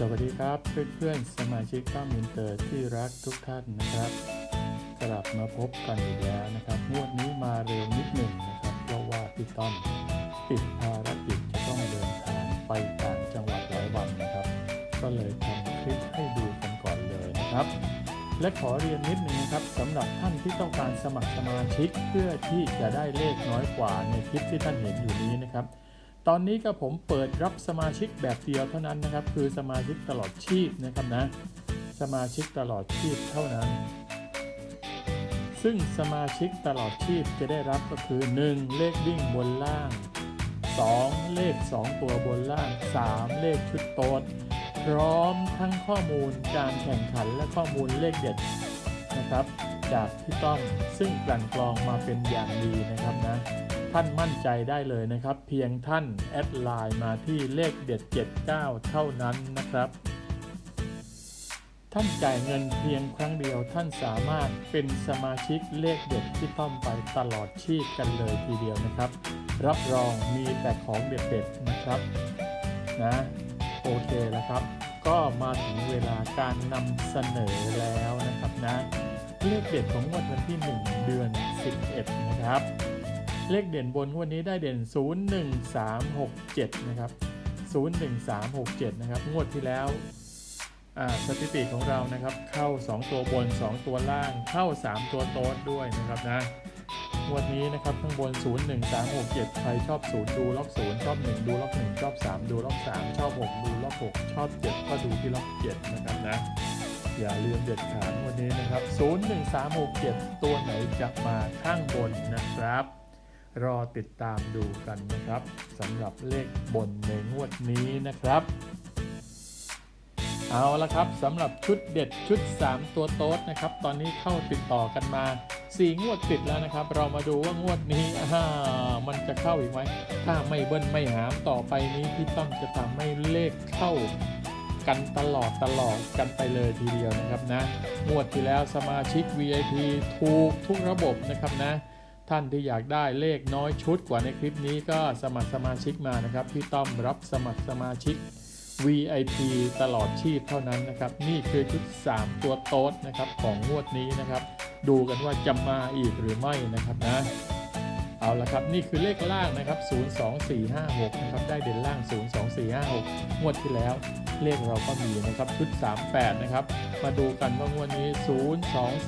สวัสดีครับเพื่อนๆ สมาชิกต้อมอินเตอร์ที่รักทุกท่านนะครับ กลับมาพบกันอีกแล้วนะครับงวดนี้มาเร็วนิดหนึ่งนะครับเพราะว่าพี่ต้อมติดภารกิจจะต้องเดินทางไปต่างจังหวัดหลายวันนะครับ ก็เลยทำคลิปให้ดูกันก่อนเลยนะครับ และขอเรียนนิดนึงนะครับสำหรับท่านที่ต้องการสมัครสมาชิกเพื่อที่จะได้เลขน้อยกว่าในคลิปที่ท่านเห็นอยู่นี้นะครับ ตอนนี้ก็ผมเปิดรับสมาชิกแบบเดียวเท่านั้นนะครับ คือสมาชิกตลอดชีพนะครับนะ สมาชิกตลอดชีพเท่านั้น ซึ่งสมาชิกตลอดชีพจะได้รับก็คือ 1. เลขวิ่งบนล่าง 2. เลข 2 ตัวบนล่าง 3. เลขชุดโต๊ดพร้อมทั้งข้อมูลการแข่งขันและข้อมูลเลขเด็ดนะครับ จากพี่ต้อมซึ่งกลั่นกรองมาเป็นอย่างดีนะครับนะ ท่านมั่นใจได้เลยนะครับ เพียงท่านแอดไลน์มาที่เลขเด็ด 79 เท่านั้นนะครับ ท่านจ่ายเงินเพียงครั้งเดียวท่านสามารถเป็นสมาชิกเลขเด็ดที่ต้อมไปตลอดชีพกันเลยทีเดียวนะครับ รับรองมีแต่ของเด็ดๆนะครับนะโอเคแล้วครับ ก็มาถึงเวลาการนำเสนอแล้วนะครับนะเลขเด็ดของงวดวันที่ 1 เดือน 11 นะครับ เลขเด่นบนวดนี้ได้เด่น 01367 นะครับ 01367 นะครับ งวดที่แล้วสถิติของเรานะครับ เข้า 2 ตัวบน 2 ตัวล่าง เข้า 3 ตัวโต๊ดด้วยนะครับนะงวดนี้นะครับข้างบน 01367 ใครชอบ 0 ดูล็อก 0 ชอบ 1 ดูล็อก 1 ชอบ 3 ดูล็อก 3 ชอบ 6 ดูล็อก 6 ชอบ 7 ก็ดูที่ล็อก 7 นะครับนะ อย่าลืมเด็ดขาดวันนี้นะครับ 01367 ตัวไหนจะมาข้างบนนะครับ รอติดตามดูกันนะครับสำหรับเลขบนในงวดนี้นะครับ เอาละครับสำหรับชุดเด็ดชุด 3 ตัวโต๊ดนะครับ ตอนนี้เข้าติดต่อกันมา 4 งวดติดแล้วนะครับ เรามาดูว่างวดนี้อ่ามันจะเข้าอีกไหมถ้าไม่เบิ้ลไม่หามต่อไปนี้พี่ต้อมจะทำให้เลขเข้ากันตลอดตลอดกันไปเลยทีเดียวนะครับนะงวดที่แล้วสมาชิก VIP ถูกทุกระบบนะครับนะ ท่านที่อยากได้เลขน้อยชุดกว่าในคลิปนี้ก็สมัครสมาชิกมานะครับพี่ต้อมรับสมัครสมาชิก VIP ตลอดชีพเท่านั้นนะครับ นี่คือชุด 3 ตัวโต๊ดนะครับของงวดนี้นะครับ ดูกันว่าจะมาอีกหรือไม่นะครับนะ เอาละครับนี่คือเลขล่างนะครับ 02456 นะครับ ได้เด่นล่าง 02456 งวดที่แล้วเลขเราก็มีนะครับชุด 38 นะครับ มาดูกันว่างวดนี้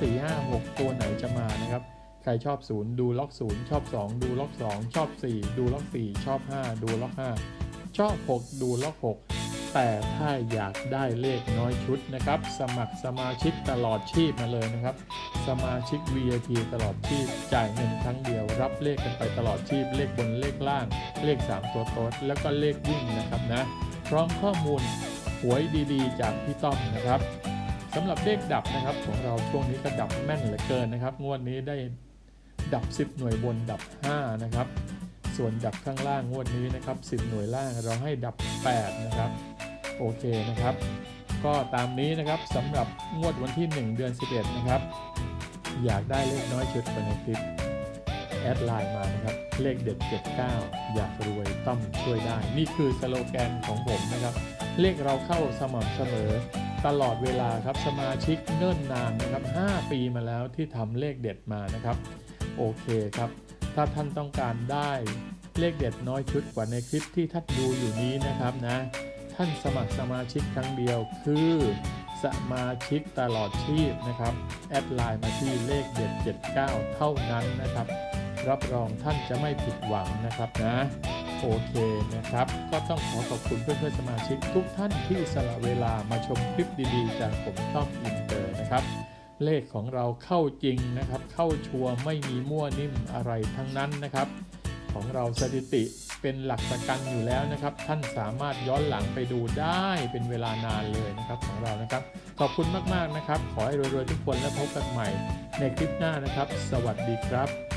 02456 ตัวไหนจะมานะครับ ครชอบ0ดูล็อก0ชอบ 2 ดูล็อก 2 ชอบ 4 ดูล็อก 4 ชอบ 5 ดูล็อก 5 ชอบ 6 ดูล็อก 6 แต่ถ้าอยากได้เลขน้อยชุดนะครับ สมัครสมาชิกตลอดชีพมาเลยนะครับ สมาชิก VIP ตลอดชีพจ่ายเงินครั้งเดียว รับเลขกันไปตลอดชีพ เลขบนเลขล่าง เลข 3 ตัวโต๊ดแล้วก็เลขวิ่งนะครับนะพร้อมข้อมูลหวยดีๆ จากพี่ต้อมนะครับสำหรับเลขดับนะครับของเราช่วงนี้ก็ดับแม่นเหลือเกินนะครับ งวดนี้ได้ ดับ 10 หน่วยบนดับ 5 นะครับ ส่วนดับข้างล่างงวดนี้นะครับ 10 หน่วยล่างเราให้ดับ 8 นะครับ โอเคนะครับ ก็ตามนี้นะครับสำหรับงวดวันที่ 1 เดือน 11 นะครับ อยากได้เลขน้อยชุดกว่าในคลิปแอดไลน์มานะครับ เลขเด็ด 79 อยากรวยต้องช่วยได้ นี่คือสโลแกนของผมนะครับ เลขเราเข้าสม่ำเสมอตลอดเวลาครับสมาชิกเนิ่นนานนะครับ 5 ปีมาแล้วที่ทำเลขเด็ดมานะครับ โอเคครับ ถ้าท่านต้องการได้เลขเด็ดน้อยชุดกว่าในคลิปที่ท่านดูอยู่นี้นะครับนะ ท่านสมัครสมาชิกครั้งเดียวคือสมาชิกตลอดชีพนะครับ แอดไลน์มาที่เลขเด็ด 79 เท่านั้นนะครับ รับรองท่านจะไม่ผิดหวังนะครับนะ โอเคนะครับ ก็ต้องขอขอบคุณเพื่อนๆสมาชิกทุกท่านที่สละเวลามาชมคลิปดีๆ จากผมต้อมอินเตอร์นะครับ เลขของเราเข้าจริงนะครับ เข้าชัวร์ไม่มีมั่วนิ่มอะไรทั้งนั้นนะครับ ของเราสถิติเป็นหลักประกันอยู่แล้วนะครับ ท่านสามารถย้อนหลังไปดูได้เป็นเวลานานเลยนะครับของเรานะครับ ขอบคุณมากๆนะครับ ขอให้รวยๆทุกคนและพบกันใหม่ในคลิปหน้านะครับ สวัสดีครับ